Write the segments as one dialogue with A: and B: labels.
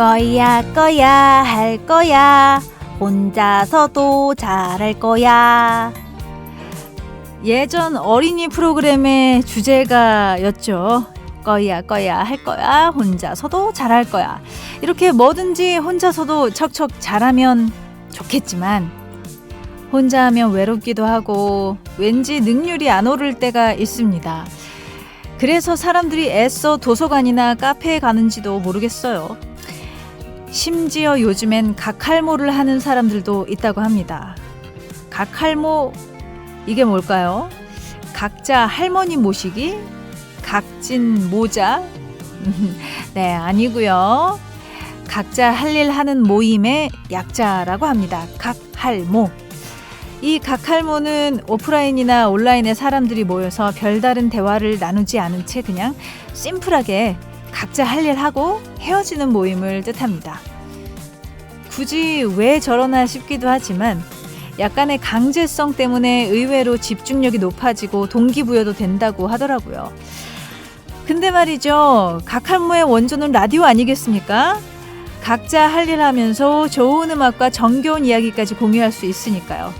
A: 거야 거야 할 거야 혼자서도 잘할 거야 예전 어린이 프로그램의 주제가였죠. 거야 거야 할 거야 혼자서도 잘할 거야 이렇게 뭐든지 혼자서도 척척 잘하면 좋겠지만 혼자 하면 외롭기도 하고 왠지 능률이 안 오를 때가 있습니다. 그래서 사람들이 애써 도서관이나 카페에 가는지도 모르겠어요. 심지어 요즘엔 각할모를 하는 사람들도 있다고 합니다. 각할모 이게 뭘까요? 각자 할머니 모시기? 각진 모자? 네, 아니고요. 각자 할 일 하는 모임의 약자라고 합니다. 각할모. 이 각할모는 오프라인이나 온라인에 사람들이 모여서 별다른 대화를 나누지 않은 채 그냥 심플하게 각자 할 일 하고 헤어지는 모임을 뜻합니다. 굳이 왜 저러나 싶기도 하지만 약간의 강제성 때문에 의외로 집중력이 높아지고 동기부여도 된다고 하더라고요. 근데 말이죠. 각할모의 원조는 라디오 아니겠습니까? 각자 할 일 하면서 좋은 음악과 정겨운 이야기까지 공유할 수 있으니까요.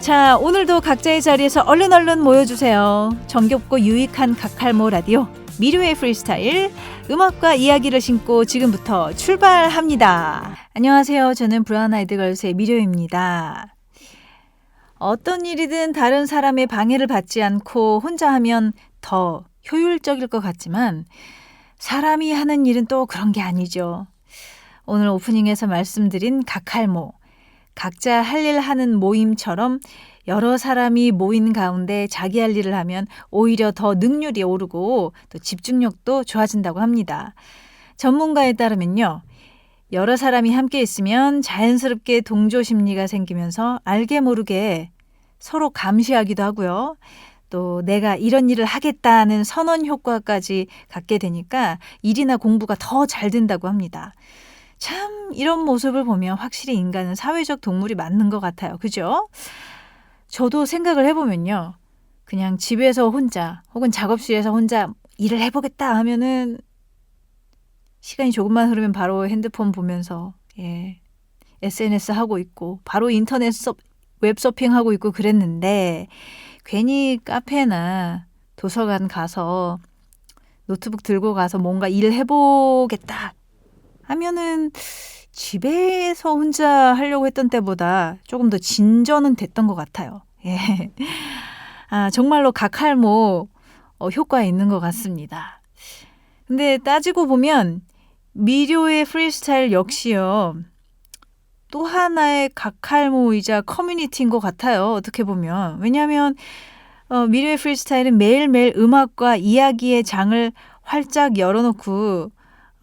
A: 자, 오늘도 각자의 자리에서 얼른 얼른 모여주세요. 정겹고 유익한 각할모 라디오. 미르의 프리스타일 음악과 이야기를 신고 지금부터 출발합니다. 안녕하세요. 저는 브라운 아이드 걸스의 미르입니다. 어떤 일이든 다른 사람의 방해를 받지 않고 혼자 하면 더 효율적일 것 같지만 사람이 하는 일은 또 그런 게 아니죠. 오늘 오프닝에서 말씀드린 각할모, 각자 할 일 하는 모임처럼 여러 사람이 모인 가운데 자기 할 일을 하면 오히려 더 능률이 오르고 또 집중력도 좋아진다고 합니다. 전문가에 따르면요. 여러 사람이 함께 있으면 자연스럽게 동조 심리가 생기면서 알게 모르게 서로 감시하기도 하고요. 또 내가 이런 일을 하겠다는 선언 효과까지 갖게 되니까 일이나 공부가 더 잘 된다고 합니다. 참 이런 모습을 보면 확실히 인간은 사회적 동물이 맞는 것 같아요. 그죠? 저도 생각을 해보면요. 그냥 집에서 혼자 혹은 작업실에서 혼자 일을 해보겠다 하면은 시간이 조금만 흐르면 바로 핸드폰 보면서 예 SNS 하고 있고 바로 인터넷 서, 웹 서핑 하고 있고 그랬는데 괜히 카페나 도서관 가서 노트북 들고 가서 뭔가 일을 해보겠다 하면은 집에서 혼자 하려고 했던 때보다 조금 더 진전은 됐던 것 같아요. 예. 아, 정말로 각할모 어, 효과 있는 것 같습니다. 근데 따지고 보면 미료의 프리스타일 역시요. 또 하나의 각할모이자 커뮤니티인 것 같아요. 어떻게 보면. 왜냐하면 어, 미료의 프리스타일은 매일매일 음악과 이야기의 장을 활짝 열어놓고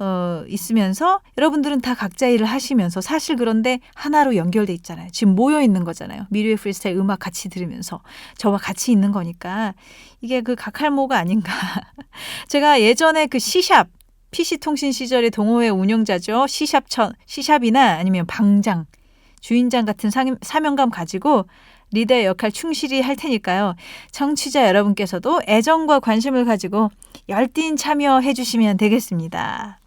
A: 어, 있으면서 여러분들은 다 각자 일을 하시면서 사실 그런데 하나로 연결돼 있잖아요. 지금 모여 있는 거잖아요. 미르의 프리스타일 음악 같이 들으면서 저와 같이 있는 거니까 이게 그 각할모가 아닌가. 제가 예전에 그 C샵 PC통신 시절의 동호회 운영자죠. C샵천, C샵이나 아니면 방장, 주인장 같은 사명감 가지고 리더의 역할 충실히 할 테니까요. 청취자 여러분께서도 애정과 관심을 가지고 열띤 참여해 주시면 되겠습니다.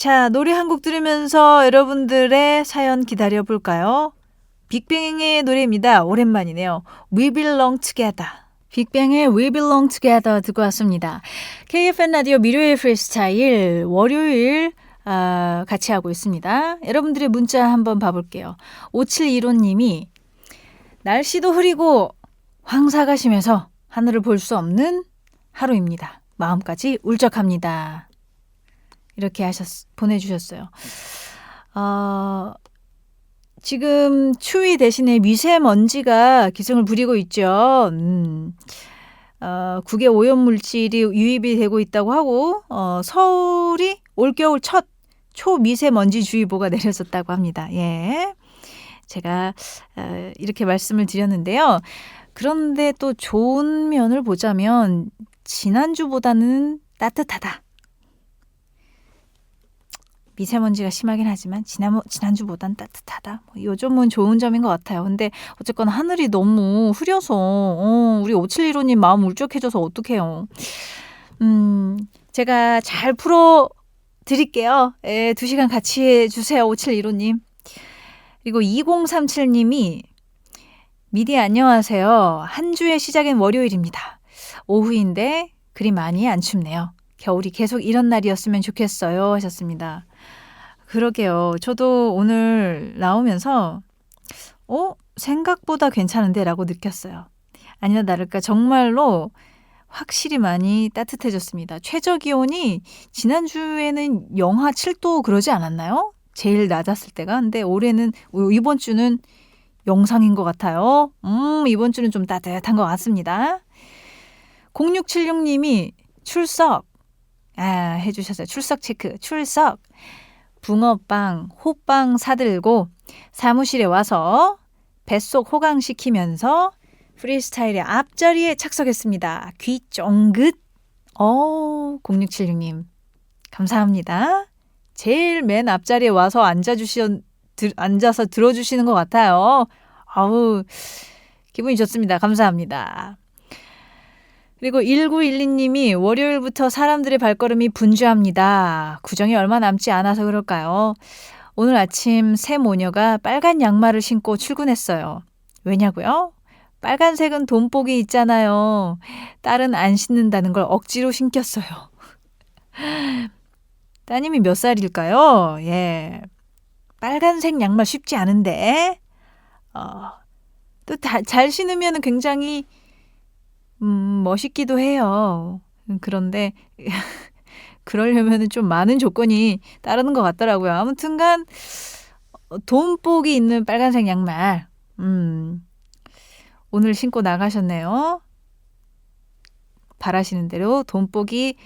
A: 자, 노래 한 곡 들으면서 여러분들의 사연 기다려 볼까요? 빅뱅의 노래입니다. 오랜만이네요. We Belong Together. 빅뱅의 We Belong Together 듣고 왔습니다. KFN 라디오 미료의 프리스타일 월요일 아, 같이 하고 있습니다. 여러분들의 문자 한번 봐볼게요. 5715님이 날씨도 흐리고 황사가 심해서 하늘을 볼 수 없는 하루입니다. 마음까지 울적합니다. 이렇게 하셨, 보내주셨어요. 어, 지금 추위 대신에 미세먼지가 기승을 부리고 있죠. 음, 어, 국외 오염물질이 유입이 되고 있다고 하고, 어, 서울이 올겨울 첫 초미세먼지주의보가 내려졌다고 합니다. 예. 제가 어, 이렇게 말씀을 드렸는데요. 그런데 또 좋은 면을 보자면 지난주보다는 따뜻하다. 미세먼지가 심하긴 하지만 지난, 지난주보단 따뜻하다. 뭐 요즘은 좋은 점인 것 같아요. 근데 어쨌건 하늘이 너무 흐려서 어, 우리 5715님 마음 울적해져서 어떡해요. 음, 제가 잘 풀어 드릴게요. 예, 2시간 같이 해주세요. 5715님. 그리고 2037님이 미디 안녕하세요. 한 주의 시작인 월요일입니다. 오후인데 그리 많이 안 춥네요. 겨울이 계속 이런 날이었으면 좋겠어요. 하셨습니다. 그러게요. 저도 오늘 나오면서 어? 생각보다 괜찮은데 라고 느꼈어요. 아니나 다를까 정말로 확실히 많이 따뜻해졌습니다. 최저 기온이 지난주에는 영하 7도 그러지 않았나요? 제일 낮았을 때가. 근데 올해는 이번 주는 영상인 것 같아요. 음, 이번 주는 좀 따뜻한 것 같습니다. 0676님이 출석. 아, 해주셨어요. 출석 체크. 출석. 붕어빵, 호빵 사들고 사무실에 와서 뱃속 호강시키면서 프리스타일의 앞자리에 착석했습니다. 귀 쫑긋. 어, 0676님. 감사합니다. 제일 맨 앞자리에 와서 앉아주시, 들, 앉아서 들어주시는 것 같아요. 아우, 기분이 좋습니다. 감사합니다. 그리고 1912님이 월요일부터 사람들의 발걸음이 분주합니다. 구정이 얼마 남지 않아서 그럴까요? 오늘 아침 새 모녀가 빨간 양말을 신고 출근했어요. 왜냐고요? 빨간색은 돈복이 있잖아요. 딸은 안 신는다는 걸 억지로 신겼어요. 따님이 몇 살일까요? 예. 빨간색 양말 쉽지 않은데, 어, 또 잘 신으면 굉장히, 음, 멋있기도 해요. 그런데, 그러려면 좀 많은 조건이 따르는 것 같더라고요. 아무튼간, 돈복이 있는 빨간색 양말, 음, 오늘 신고 나가셨네요. 바라시는 대로 돈복이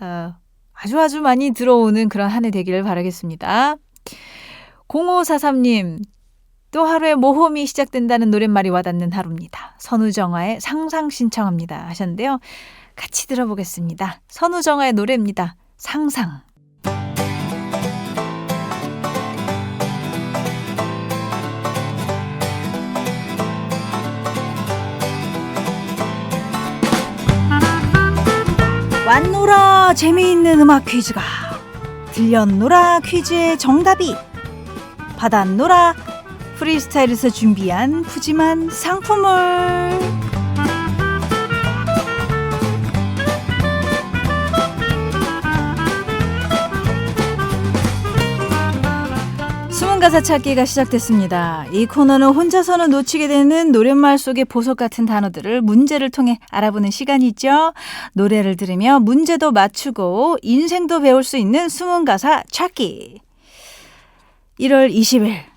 A: 어, 아주 아주 많이 들어오는 그런 한 해 되기를 바라겠습니다. 0543님, 또 하루의 모험이 시작된다는 노랫말이 와닿는 하루입니다. 선우정아의 상상 신청합니다. 하셨는데요. 같이 들어보겠습니다. 선우정아의 노래입니다. 상상. 왔노라 재미있는 음악 퀴즈가 들렸노라 퀴즈의 정답이 받았노라 프리스타일에서 준비한 푸짐한 상품을 가사 찾기가 시작됐습니다. 이 코너는 혼자서는 놓치게 되는 노랫말 속의 보석 같은 단어들을 문제를 통해 알아보는 시간이죠. 노래를 들으며 문제도 맞추고 인생도 배울 수 있는 숨은 가사 찾기. 1월 20일.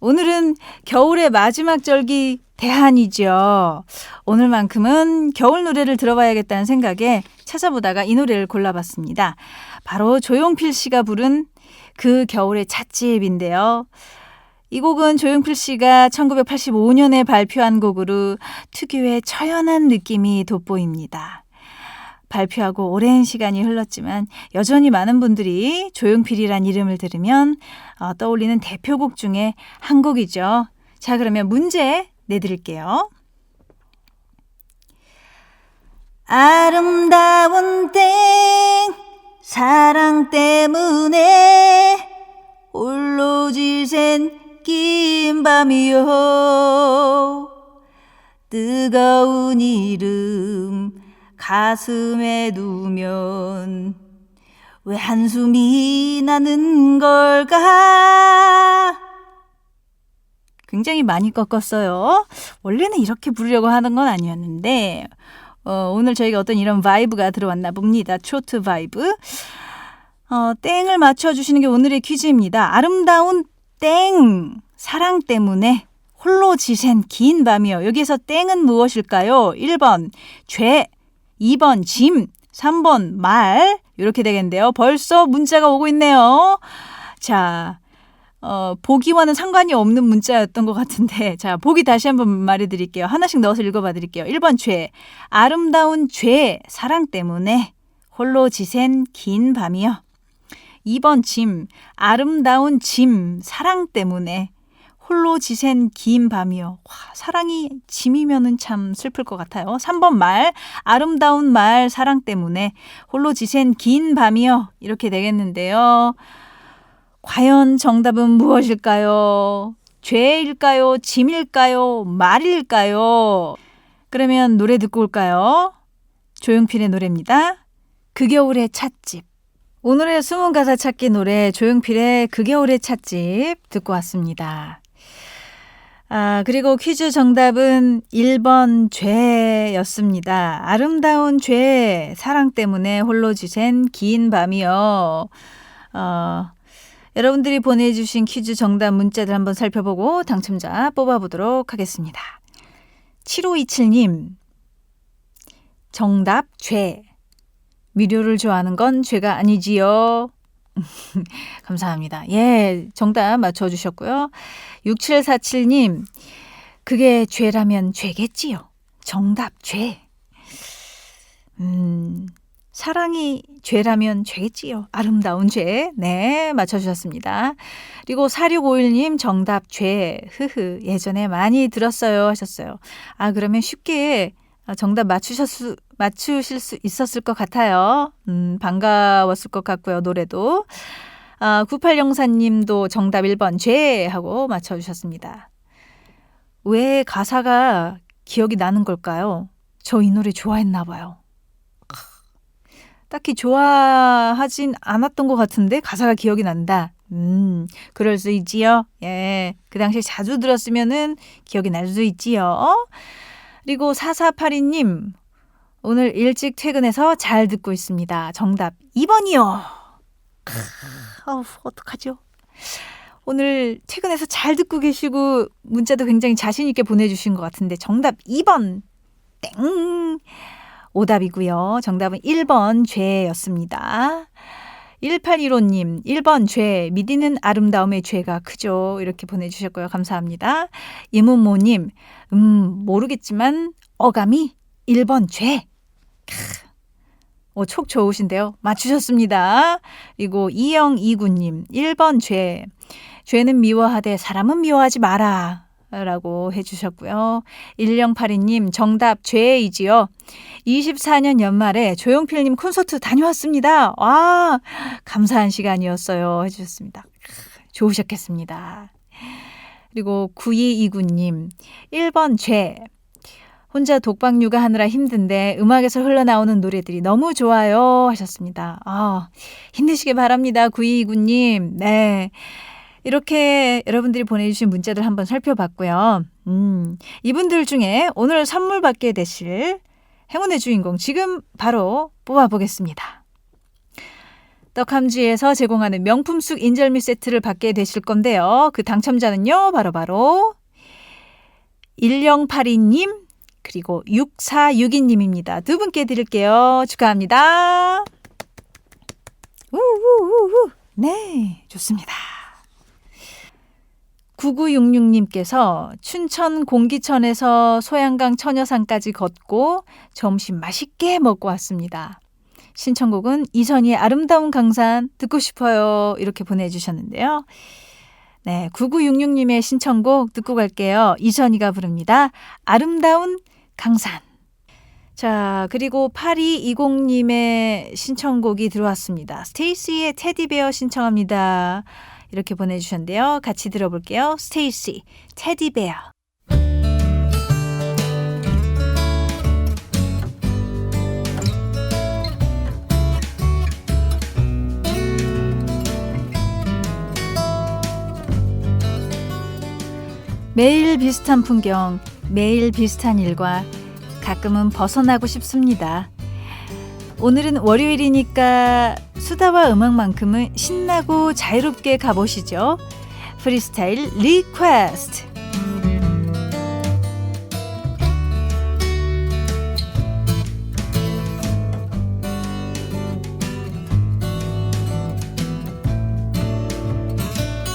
A: 오늘은 겨울의 마지막 절기 대한이죠. 오늘만큼은 겨울 노래를 들어봐야겠다는 생각에 찾아보다가 이 노래를 골라봤습니다. 바로 조용필 씨가 부른 그 겨울의 찻집인데요. 이 곡은 조용필 씨가 1985년에 발표한 곡으로 특유의 처연한 느낌이 돋보입니다. 발표하고 오랜 시간이 흘렀지만 여전히 많은 분들이 조용필이란 이름을 들으면 어, 떠올리는 대표곡 중에 한 곡이죠. 자, 그러면 문제 내드릴게요. 아름다운 땡 사랑 때문에 홀로 지샌 긴 밤이요 뜨거운 이름 가슴에 두면 왜 한숨이 나는 걸까? 굉장히 많이 꺾었어요. 원래는 이렇게 부르려고 하는 건 아니었는데 어, 오늘 저희가 어떤 이런 바이브가 들어왔나 봅니다. 초트 바이브. 어, 땡을 맞춰주시는 게 오늘의 퀴즈입니다. 아름다운 땡! 사랑 때문에 홀로 지샌 긴 밤이요. 여기에서 땡은 무엇일까요? 1번 죄, 2번 짐, 3번 말. 이렇게 되겠는데요. 벌써 문자가 오고 있네요. 자, 어, 보기와는 상관이 없는 문자였던 것 같은데, 자, 보기 다시 한번 말해 드릴게요. 하나씩 넣어서 읽어봐 드릴게요. 1번 죄. 아름다운 죄, 사랑 때문에 홀로 지샌 긴 밤이요. 2번 짐. 아름다운 짐, 사랑 때문에 홀로 지샌 긴 밤이요. 와, 사랑이 짐이면은 참 슬플 것 같아요. 3번 말, 아름다운 말, 사랑 때문에 홀로 지샌 긴 밤이요. 이렇게 되겠는데요. 과연 정답은 무엇일까요? 죄일까요? 짐일까요? 말일까요? 그러면 노래 듣고 올까요? 조용필의 노래입니다. 그 겨울의 찻집. 오늘의 숨은 가사 찾기 노래 조용필의 그 겨울의 찻집 듣고 왔습니다. 아, 그리고 퀴즈 정답은 1번 죄였습니다. 아름다운 죄, 사랑 때문에 홀로 지샌 긴 밤이요. 어, 여러분들이 보내주신 퀴즈 정답 문자들 한번 살펴보고 당첨자 뽑아보도록 하겠습니다. 7527님, 정답 죄. 미료를 좋아하는 건 죄가 아니지요. 감사합니다. 예, 정답 맞춰주셨고요. 6747님, 그게 죄라면 죄겠지요. 정답, 죄. 음, 사랑이 죄라면 죄겠지요. 아름다운 죄. 네, 맞춰주셨습니다. 그리고 4651님, 정답, 죄. 흐흐, 예전에 많이 들었어요. 하셨어요. 아, 그러면 쉽게 정답 맞추셨, 수, 맞추실 수 있었을 것 같아요. 음, 반가웠을 것 같고요. 노래도. 아, 9804님도 정답 1번 죄 하고 맞춰주셨습니다. 왜 가사가 기억이 나는 걸까요? 저 이 노래 좋아했나 봐요. 딱히 좋아하진 않았던 것 같은데 가사가 기억이 난다. 음, 그럴 수 있지요. 예. 그 당시에 자주 들었으면은 기억이 날 수 있지요. 그리고 4482님, 오늘 일찍 퇴근해서 잘 듣고 있습니다. 정답 2번이요. 어우, 어떡하죠? 오늘 퇴근해서 잘 듣고 계시고 문자도 굉장히 자신 있게 보내주신 것 같은데 정답 2번 땡 오답이고요. 정답은 1번 죄였습니다. 1815님, 1번 죄, 미디는 아름다움의 죄가 크죠. 이렇게 보내주셨고요. 감사합니다. 이문모님, 음, 모르겠지만, 어감이 1번 죄. 오, 촉 좋으신데요. 맞추셨습니다. 그리고 이영이구님, 1번 죄. 죄는 미워하되 사람은 미워하지 마라. 라고 해주셨고요. 1082님, 정답 죄이지요. 24년 연말에 조용필님 콘서트 다녀왔습니다. 와, 감사한 시간이었어요. 해주셨습니다. 좋으셨겠습니다. 그리고 9229님, 1번 죄. 혼자 독박 육아하느라 힘든데 음악에서 흘러나오는 노래들이 너무 좋아요 하셨습니다. 아, 힘내시길 바랍니다. 9229님. 네. 이렇게 여러분들이 보내주신 문자들 한번 살펴봤고요. 음, 이분들 중에 오늘 선물 받게 되실 행운의 주인공 지금 바로 뽑아보겠습니다. 떡함지에서 제공하는 명품 쑥 인절미 세트를 받게 되실 건데요. 그 당첨자는요, 바로바로 바로 1082님, 그리고 6462님입니다. 두 분께 드릴게요. 축하합니다. 우우우우. 네, 좋습니다. 9966님께서 춘천 공기천에서 소양강 처녀산까지 걷고 점심 맛있게 먹고 왔습니다. 신청곡은 이선희의 아름다운 강산 듣고 싶어요. 이렇게 보내주셨는데요. 네, 9966님의 신청곡 듣고 갈게요. 이선희가 부릅니다. 아름다운 강산. 자, 그리고 8220님의 신청곡이 들어왔습니다. 스테이시의 테디베어 신청합니다. 이렇게 보내주셨는데요. 같이 들어볼게요. 스테이시, 테디베어. 매일 비슷한 풍경, 매일 비슷한 일과 가끔은 벗어나고 싶습니다. 오늘은 월요일이니까 수다와 음악만큼은 신나고 자유롭게 가보시죠. 프리스타일 리퀘스트.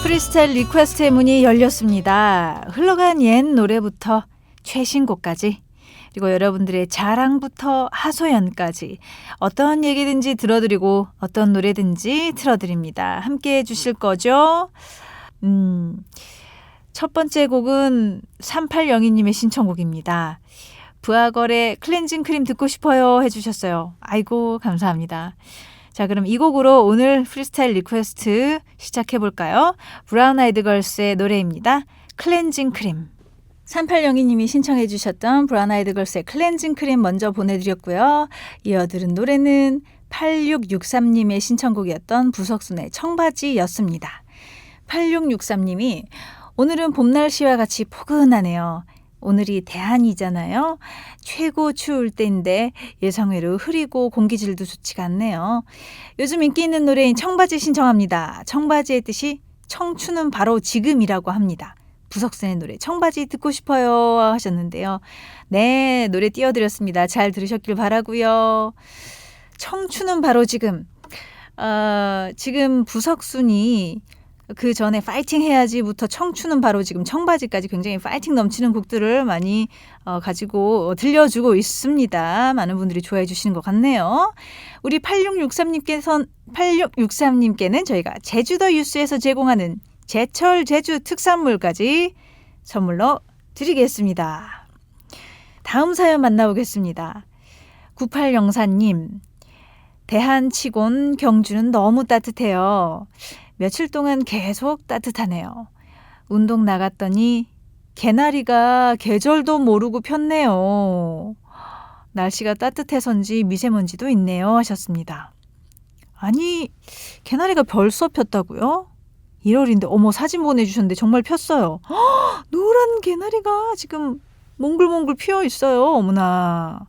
A: 프리스타일 리퀘스트의 문이 열렸습니다. 흘러간 옛 노래부터 최신곡까지 그리고 여러분들의 자랑부터 하소연까지 어떤 얘기든지 들어드리고 어떤 노래든지 틀어드립니다. 함께 해주실 거죠? 음, 첫 번째 곡은 3802님의 신청곡입니다. 부하걸의 클렌징 크림 듣고 싶어요 해주셨어요. 아이고, 감사합니다. 자, 그럼 이 곡으로 오늘 프리스타일 리퀘스트 시작해볼까요? 브라운 아이드 걸스의 노래입니다. 클렌징 크림. 3802님이 신청해 주셨던 브라운 아이드 걸스의 클렌징 크림 먼저 보내드렸고요. 이어 들은 노래는 8663님의 신청곡이었던 부석순의 청바지였습니다. 8663님이 오늘은 봄 날씨와 같이 포근하네요. 오늘이 대한이잖아요. 최고 추울 때인데 예상외로 흐리고 공기질도 좋지가 않네요. 요즘 인기 있는 노래인 청바지 신청합니다. 청바지의 뜻이 청춘은 바로 지금이라고 합니다. 부석순의 노래 청바지 듣고 싶어요 하셨는데요. 네, 노래 띄워드렸습니다. 잘 들으셨길 바라고요. 청춘은 바로 지금. 어, 지금 부석순이 그 전에 파이팅 해야지부터 청춘은 바로 지금 청바지까지 굉장히 파이팅 넘치는 곡들을 많이 어, 가지고 들려주고 있습니다. 많은 분들이 좋아해 주시는 것 같네요. 우리 8663님께선 8663님께는 저희가 제주도 유스에서 제공하는 제철 제주 특산물까지 선물로 드리겠습니다. 다음 사연 만나보겠습니다. 9804님, 대한치곤 경주는 너무 따뜻해요. 며칠 동안 계속 따뜻하네요. 운동 나갔더니 개나리가 계절도 모르고 폈네요. 날씨가 따뜻해서인지 미세먼지도 있네요. 하셨습니다. 아니, 개나리가 벌써 폈다고요? 1월인데, 어머, 사진 보내주셨는데 정말 폈어요. 허, 노란 개나리가 지금 몽글몽글 피어 있어요. 어머나.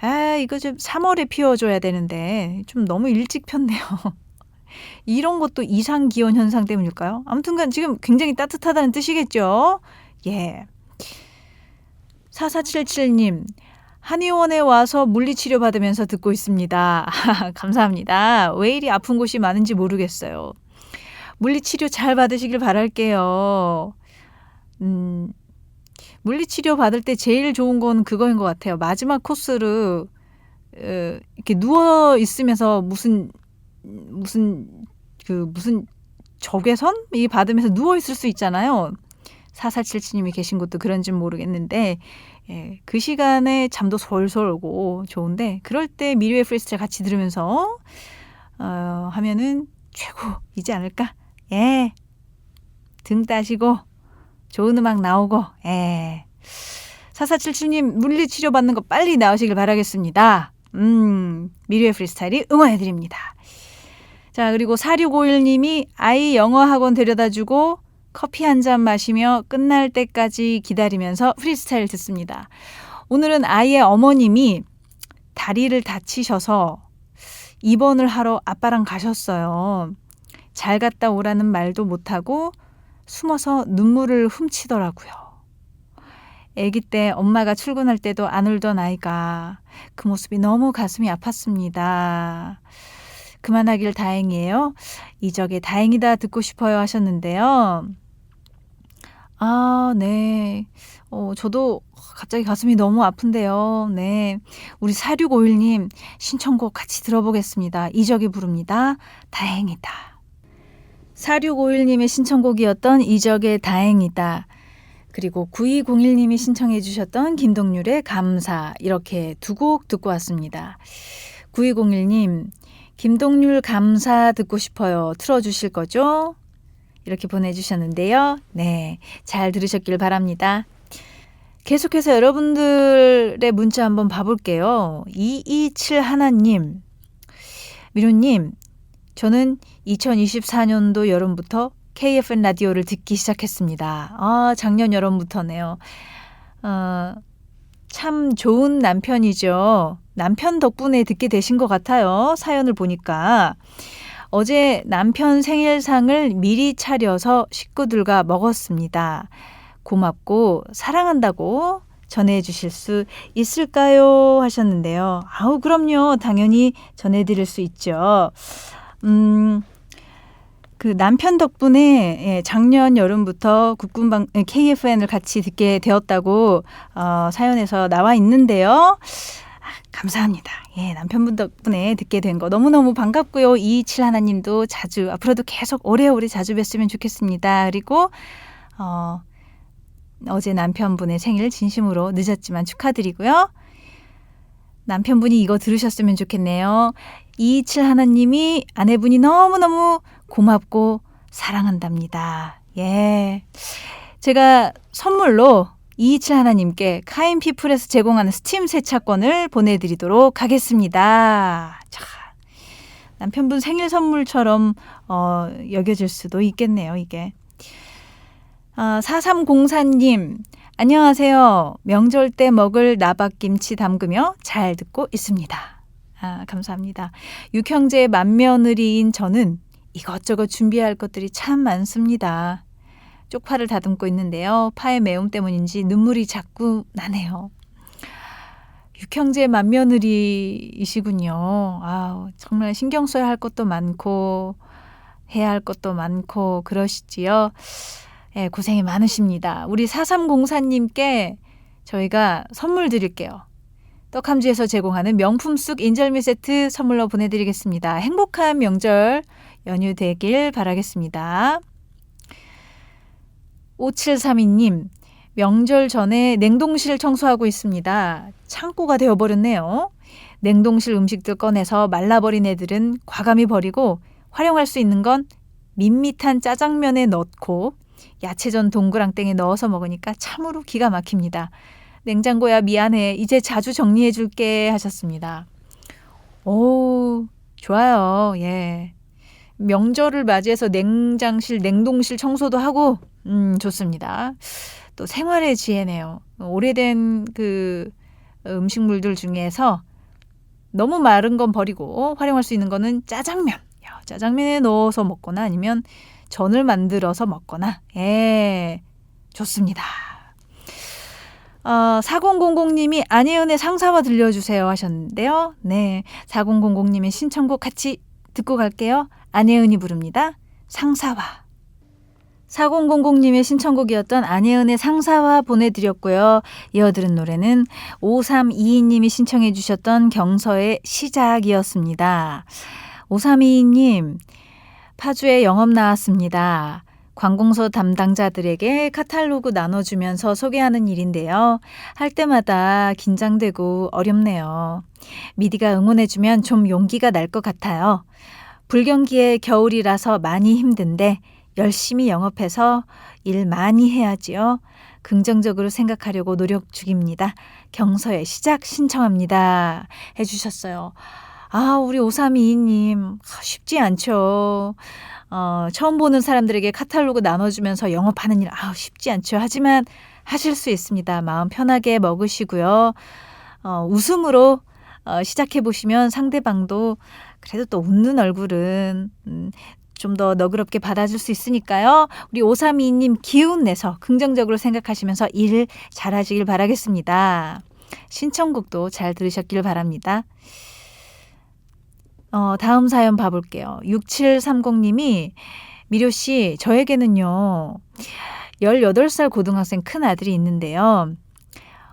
A: 아, 이거 좀 3월에 피워줘야 되는데, 좀 너무 일찍 폈네요. 이런 것도 이상 기온 현상 때문일까요? 아무튼간 지금 굉장히 따뜻하다는 뜻이겠죠? 예. 4477님, 한의원에 와서 물리치료 받으면서 듣고 있습니다. 감사합니다. 왜 이리 아픈 곳이 많은지 모르겠어요. 물리치료 잘 받으시길 바랄게요. 음, 물리치료 받을 때 제일 좋은 건 그거인 것 같아요. 마지막 코스를, 어, 이렇게 누워 있으면서 무슨 무슨 그 무슨 적외선 이 받으면서 누워 있을 수 있잖아요. 4477님이 계신 곳도 그런지 모르겠는데 예, 그 시간에 잠도 솔솔 오고 좋은데 그럴 때 미래의 프리스트를 같이 들으면서 어, 하면은 최고이지 않을까? 예. 등 따시고 좋은 음악 나오고 예. 4477님 물리치료 받는 거 빨리 나오시길 바라겠습니다. 음, 미래의 프리스타일이 응원해드립니다. 자, 그리고 4651님이 아이 영어 학원 데려다 주고 커피 한 잔 마시며 끝날 때까지 기다리면서 프리스타일 듣습니다. 오늘은 아이의 어머님이 다리를 다치셔서 입원을 하러 아빠랑 가셨어요. 잘 갔다 오라는 말도 못하고 숨어서 눈물을 훔치더라고요. 아기 때 엄마가 출근할 때도 안 울던 아이가 그 모습이 너무 가슴이 아팠습니다. 그만하길 다행이에요. 이적에 다행이다 듣고 싶어요 하셨는데요. 아, 네. 어, 저도 갑자기 가슴이 너무 아픈데요. 네. 우리 4651님 신청곡 같이 들어보겠습니다. 이적이 부릅니다. 다행이다. 4651님의 신청곡이었던 이적의 다행이다. 그리고 9201님이 신청해 주셨던 김동률의 감사 이렇게 두 곡 듣고 왔습니다. 9201님 김동률 감사 듣고 싶어요. 틀어주실 거죠? 이렇게 보내주셨는데요. 네. 잘 들으셨길 바랍니다. 계속해서 여러분들의 문자 한번 봐볼게요. 227 하나님. 미루님, 저는 2024년도 여름부터 KFN 라디오를 듣기 시작했습니다. 아, 작년 여름부터네요. 어, 참 좋은 남편이죠. 남편 덕분에 듣게 되신 것 같아요. 사연을 보니까. 어제 남편 생일상을 미리 차려서 식구들과 먹었습니다. 고맙고 사랑한다고 전해 주실 수 있을까요? 하셨는데요. 아우, 그럼요. 당연히 전해 드릴 수 있죠. 음, 그 남편 덕분에 예, 작년 여름부터 국군방 KFN을 같이 듣게 되었다고 어, 사연에서 나와 있는데요. 아, 감사합니다. 예, 남편분 덕분에 듣게 된 거 너무너무 반갑고요. 이칠 하나님도 자주 앞으로도 계속 오래오래 자주 뵀으면 좋겠습니다. 그리고 어, 어제 남편분의 생일 진심으로 늦었지만 축하드리고요. 남편분이 이거 들으셨으면 좋겠네요. 227 하나님이 아내분이 너무너무 고맙고 사랑한답니다. 예. 제가 선물로 227 하나님께 카인피플에서 제공하는 스팀 세차권을 보내드리도록 하겠습니다. 자, 남편분 생일 선물처럼 어, 여겨질 수도 있겠네요, 이게. 아, 4304님, 안녕하세요. 명절 때 먹을 나박김치 담그며 잘 듣고 있습니다. 아, 감사합니다. 육형제의 맏며느리인 저는 이것저것 준비할 것들이 참 많습니다. 쪽파를 다듬고 있는데요. 파의 매움 때문인지 눈물이 자꾸 나네요. 육형제 맏며느리이시군요. 아, 정말 신경 써야 할 것도 많고 해야 할 것도 많고 그러시지요. 예, 고생이 많으십니다. 우리 4304님께 저희가 선물 드릴게요. 떡함지에서 제공하는 명품 쑥 인절미 세트 선물로 보내드리겠습니다. 행복한 명절 연휴 되길 바라겠습니다. 5732님, 명절 전에 냉동실 청소하고 있습니다. 창고가 되어버렸네요. 냉동실 음식들 꺼내서 말라버린 애들은 과감히 버리고 활용할 수 있는 건 밋밋한 짜장면에 넣고 야채전 동그랑땡에 넣어서 먹으니까 참으로 기가 막힙니다. 냉장고야 미안해. 이제 자주 정리해 줄게 하셨습니다. 오, 좋아요. 예. 명절을 맞이해서 냉장실, 냉동실 청소도 하고, 음, 좋습니다. 또 생활의 지혜네요. 오래된 그 음식물들 중에서 너무 마른 건 버리고 활용할 수 있는 거는 짜장면. 야, 짜장면에 넣어서 먹거나 아니면 전을 만들어서 먹거나, 예, 좋습니다. 어, 4000님이 안혜은의 상사와 들려주세요 하셨는데요. 네. 4000님의 신청곡 같이 듣고 갈게요. 안혜은이 부릅니다. 상사와. 4000님의 신청곡이었던 안혜은의 상사와 보내드렸고요. 이어들은 노래는 5322님이 신청해 주셨던 경서의 시작이었습니다. 5322님, 파주에 영업 나왔습니다. 관공서 담당자들에게 카탈로그 나눠주면서 소개하는 일인데요. 할 때마다 긴장되고 어렵네요. 미디가 응원해주면 좀 용기가 날 것 같아요. 불경기에 겨울이라서 많이 힘든데 열심히 영업해서 일 많이 해야지요. 긍정적으로 생각하려고 노력 중입니다. 경서의 시작 신청합니다. 해주셨어요. 아, 우리 5322님, 쉽지 않죠. 어, 처음 보는 사람들에게 카탈로그 나눠주면서 영업하는 일, 아우, 쉽지 않죠. 하지만 하실 수 있습니다. 마음 편하게 먹으시고요. 어, 웃음으로 어, 시작해 보시면 상대방도 그래도 또 웃는 얼굴은 음, 좀 더 너그럽게 받아줄 수 있으니까요. 우리 5322님 기운 내서 긍정적으로 생각하시면서 일 잘하시길 바라겠습니다. 신청곡도 잘 들으셨길 바랍니다. 어, 다음 사연 봐볼게요. 6730님이 미료 씨, 저에게는요, 18살 고등학생 큰 아들이 있는데요.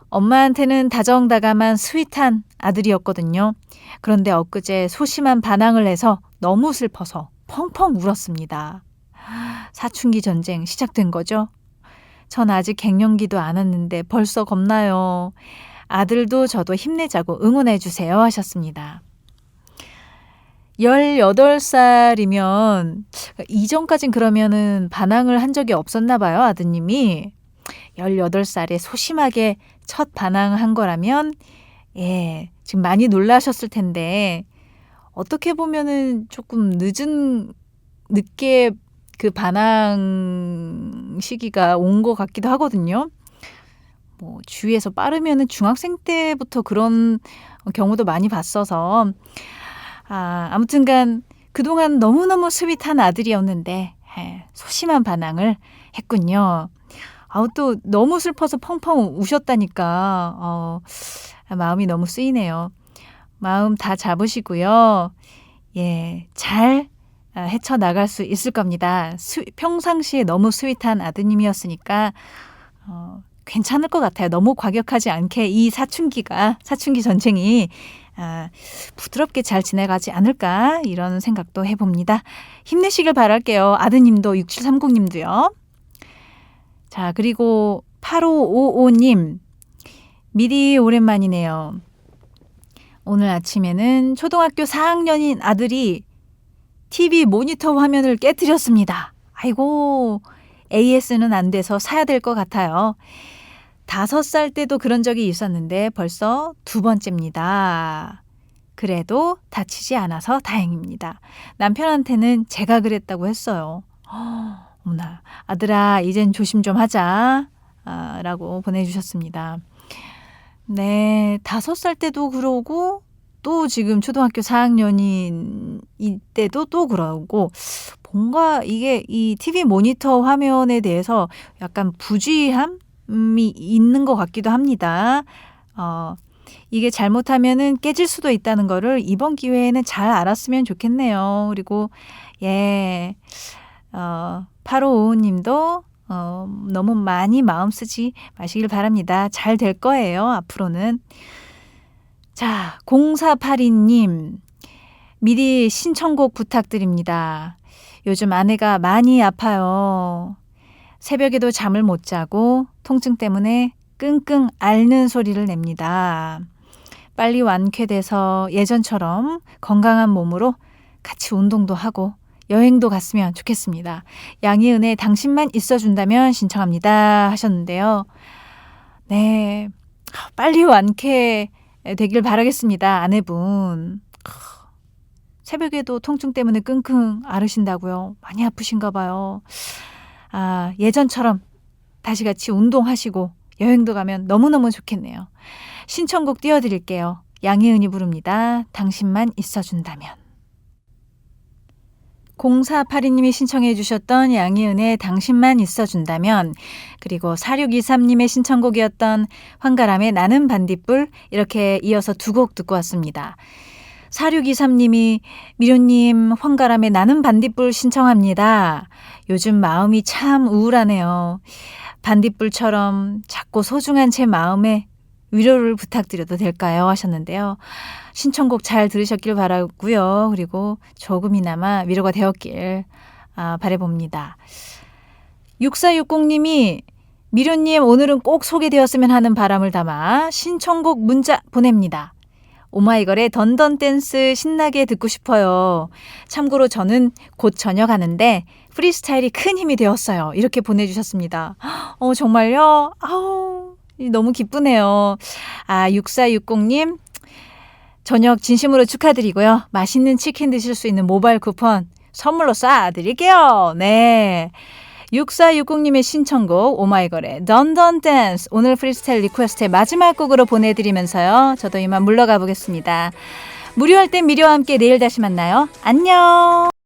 A: 엄마한테는 다정다감한 스윗한 아들이었거든요. 그런데 엊그제 소심한 반항을 해서 너무 슬퍼서 펑펑 울었습니다. 사춘기 전쟁 시작된 거죠? 전 아직 갱년기도 안 왔는데 벌써 겁나요. 아들도 저도 힘내자고 응원해 주세요 하셨습니다. 18살이면 이전까진 그러면은 반항을 한 적이 없었나 봐요, 아드님이. 18살에 소심하게 첫 반항한 거라면 예, 지금 많이 놀라셨을 텐데 어떻게 보면은 조금 늦은 늦게 그 반항 시기가 온 것 같기도 하거든요. 뭐 주위에서 빠르면은 중학생 때부터 그런 경우도 많이 봤어서 아, 아무튼간 그동안 너무너무 스윗한 아들이었는데 예, 소심한 반항을 했군요. 아우 또 너무 슬퍼서 펑펑 우셨다니까 어, 마음이 너무 쓰이네요. 마음 다 잡으시고요. 예, 잘 아, 헤쳐 나갈 수 있을 겁니다. 스, 평상시에 너무 스윗한 아드님이었으니까 어, 괜찮을 것 같아요. 너무 과격하지 않게 이 사춘기가 사춘기 전쟁이 아, 부드럽게 잘 지나가지 않을까 이런 생각도 해봅니다. 힘내시길 바랄게요. 아드님도 6730님도요. 자, 그리고 8555님. 미리 오랜만이네요. 오늘 아침에는 초등학교 4학년인 아들이 TV 모니터 화면을 깨뜨렸습니다. 아이고, AS는 안 돼서 사야 될 것 같아요. 다섯 살 때도 그런 적이 있었는데 벌써 두 번째입니다. 그래도 다치지 않아서 다행입니다. 남편한테는 제가 그랬다고 했어요. 어머나, 아들아, 이젠 조심 좀 하자. 아, 라고 보내주셨습니다. 네, 다섯 살 때도 그러고, 또 지금 초등학교 4학년인 이때도 또 그러고, 뭔가 이게 이 TV 모니터 화면에 대해서 약간 부주의함 이 있는 것 같기도 합니다. 어, 이게 잘못하면은 깨질 수도 있다는 거를 이번 기회에는 잘 알았으면 좋겠네요. 그리고, 예, 어, 8555 님도 어, 너무 많이 마음 쓰지 마시길 바랍니다. 잘 될 거예요, 앞으로는. 자, 0482 님. 미리 신청곡 부탁드립니다. 요즘 아내가 많이 아파요. 새벽에도 잠을 못 자고 통증 때문에 끙끙 앓는 소리를 냅니다. 빨리 완쾌돼서 예전처럼 건강한 몸으로 같이 운동도 하고 여행도 갔으면 좋겠습니다. 양희은의 당신만 있어준다면 신청합니다 하셨는데요. 네. 빨리 완쾌 되길 바라겠습니다. 아내분. 새벽에도 통증 때문에 끙끙 앓으신다고요. 많이 아프신가 봐요. 아, 예전처럼 다시 같이 운동하시고 여행도 가면 너무너무 좋겠네요. 신청곡 띄워드릴게요. 양희은이 부릅니다. 당신만 있어준다면. 0482님이 신청해 주셨던 양희은의 당신만 있어준다면 그리고 4623님의 신청곡이었던 황가람의 나는 반딧불 이렇게 이어서 두 곡 듣고 왔습니다. 4623님이 미료님 황가람의 나는 반딧불 신청합니다. 요즘 마음이 참 우울하네요. 반딧불처럼 작고 소중한 제 마음에 위로를 부탁드려도 될까요? 하셨는데요. 신청곡 잘 들으셨길 바라고요. 그리고 조금이나마 위로가 되었길 아, 바래봅니다. 6460님이 미련님 오늘은 꼭 소개되었으면 하는 바람을 담아 신청곡 문자 보냅니다. 오마이걸의 던던 댄스 신나게 듣고 싶어요. 참고로 저는 곧 전역하는데 프리스타일이 큰 힘이 되었어요. 이렇게 보내주셨습니다. 어, 정말요? 아우, 너무 기쁘네요. 아, 6460님, 저녁 진심으로 축하드리고요. 맛있는 치킨 드실 수 있는 모바일 쿠폰 선물로 쏴드릴게요. 네. 6460님의 신청곡 오마이걸의 던던 댄스 오늘 프리스타일 리퀘스트의 마지막 곡으로 보내드리면서요. 저도 이만 물러가 보겠습니다. 무료할 땐 미료와 함께 내일 다시 만나요. 안녕.